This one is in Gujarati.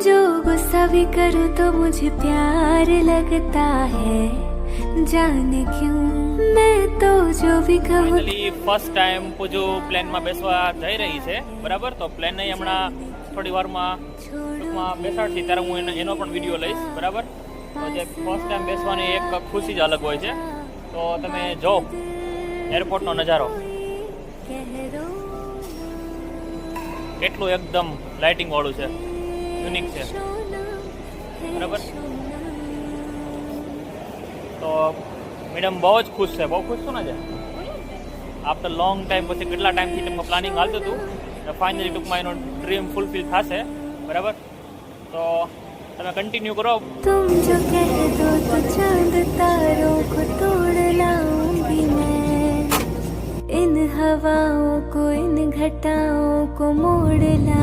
जो गुस्सा भी करूँ तो मुझे प्यार लगता है जाने क्यों मैं तो जो भी कहूँ ફાઇનલી ફર્સ્ટ ટાઈમ પૂજુ પ્લેનમાં બેસવા જઈ રહી છે બરાબર તો પ્લેન હમણાં થોડી વારમાં ટૂંકમાં બેસાડશે ત્યારે હું એનો એનો પણ વિડીયો લઈશ બરાબર તો જે ફર્સ્ટ ટાઈમ બેસવાની એક ખુશી જ અલગ હોય છે તો તમે જો એરપોર્ટનો નજારો कह दो કેટલું એકદમ લાઇટિંગ વાળું છે યુનિક છે બરાબર તો મેડમ બહુ જ ખુશ છે બહુ ખુશ છું ને છે આફ્ટર લોંગ ટાઈમ પછી કેટલા ટાઈમથી તમને પ્લાનિંગ હાલતું હતું ફાઇનલી ટૂંકમાં એનો ડ્રીમ ફૂલફિલ થશે બરાબર તો તમે કન્ટિન્યુ કરો तुम जो कह दो तो चांद तारों को तोड़ लाऊंगी मैं इन हवाओं को इन घटाओं को मोड़ लाऊं